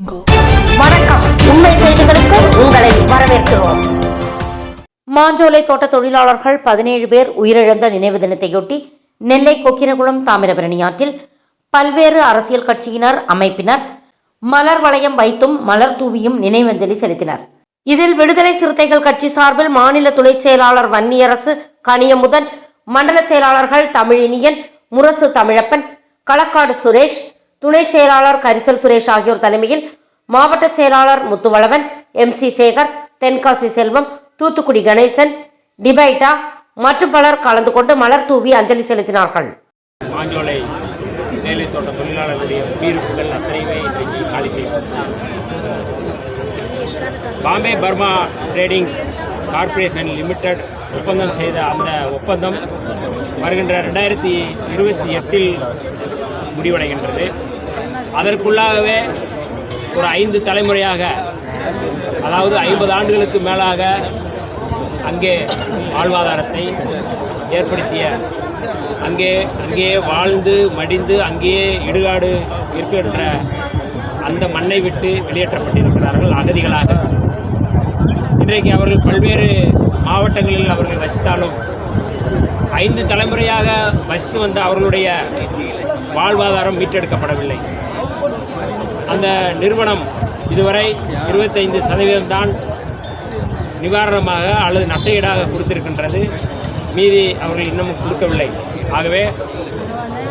வணக்கம். உண்மை செய்திகளுக்கு உங்களை வரவேற்கிறோம். மாஞ்சோலை தோட்ட தொழிலாளர்கள் பதினேழு பேர் உயிரிழந்த நினைவு தினத்தையொட்டி நெல்லை கொக்கிரகுளம் தாமிரபரணி ஆற்றில் பல்வேறு அரசியல் கட்சியினர் அமைப்பினர் மலர் வளையம் வைத்தும் மலர் தூவியும் நினைவஞ்சலி செலுத்தினர். இதில் விடுதலை சிறுத்தைகள் கட்சி சார்பில் மாநில துணை செயலாளர் வன்னியரசு கனியமுதன் மண்டல செயலாளர்கள் தமிழினியன் முரசு தமிழப்பன் களக்காடு சுரேஷ் துணை செயலாளர் கரிசல் சுரேஷ் ஆகியோர் தலைமையில் மாவட்ட செயலாளர் முத்துவளவன் எம் சி சேகர் தென்காசி செல்வம் தூத்துக்குடி கணேசன் டிபைட்டா மற்றும் பலர் கலந்து கொண்டு மலர் தூவி அஞ்சலி செலுத்தினார்கள். மாஞ்சோலை வேலை தோட்ட தொழிலாளர்களுடைய குடியிருப்புகள் அத்தனையுமே இன்றைக்கு காலி செய்யப்பட்டது. Bombay Burma trading corporation limited ஒப்பந்தம் செய்த அந்த ஒப்பந்தம் வருகின்ற ரெண்டாயிரத்தி இருபத்தி எட்டில் முடிவடைகின்றது. அதற்குள்ளாகவே ஒரு ஐந்து தலைமுறையாக அதாவது ஐம்பது ஆண்டுகளுக்கு மேலாக அங்கே வாழ்வாதாரத்தை ஏற்படுத்திய அங்கே அங்கேயே வாழ்ந்து மடிந்து அங்கேயே இடுகாடு இருக்கின்ற அந்த மண்ணை விட்டு வெளியேற்றப்பட்டிருக்கிறார்கள் அகதிகளாக. இன்றைக்கு அவர்கள் பல்வேறு மாவட்டங்களில் அவர்கள் வசித்தாலும் ஐந்து தலைமுறையாக வசித்து வந்த அவர்களுடைய வாழ்வாதாரம் மீட்டெடுக்கப்படவில்லை. அந்த நிறுவனம் இதுவரை இருபத்தைந்து சதவீதம்தான் நிவாரணமாக அல்லது நஷ்டஈடாக கொடுத்திருக்கின்றது. மீதி அவர்கள் இன்னமும் கொடுக்கவில்லை. ஆகவே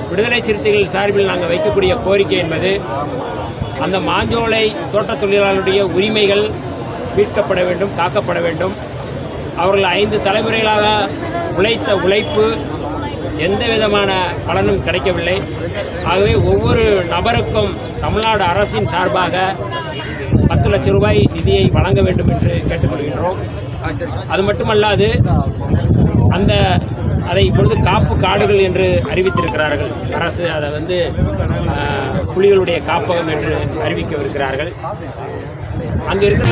விடுதலை சிறுத்தைகள் சார்பில் நாங்கள் வைக்கக்கூடிய கோரிக்கை என்பது அந்த மாஞ்சோலை தோட்டத் தொழிலாளருடைய உரிமைகள் மீட்கப்பட வேண்டும் காக்கப்பட வேண்டும். அவர்கள் ஐந்து தலைமுறைகளாக உழைத்த உழைப்பு எந்த விதமான பலனும் கிடைக்கவில்லை. ஆகவே ஒவ்வொரு நபருக்கும் தமிழ்நாடு அரசின் சார்பாக பத்து லட்சம் ரூபாய் நிதியை வழங்க வேண்டும் என்று கேட்டுக்கொள்கின்றோம். அது மட்டுமல்லாது அந்த அதை இப்பொழுது காப்பு காடுகள் என்று அறிவித்திருக்கிறார்கள். அரசு அதை வந்து புலிகளுடைய காப்பகம் என்று அறிவிக்கவிருக்கிறார்கள். அங்கே இருக்கிற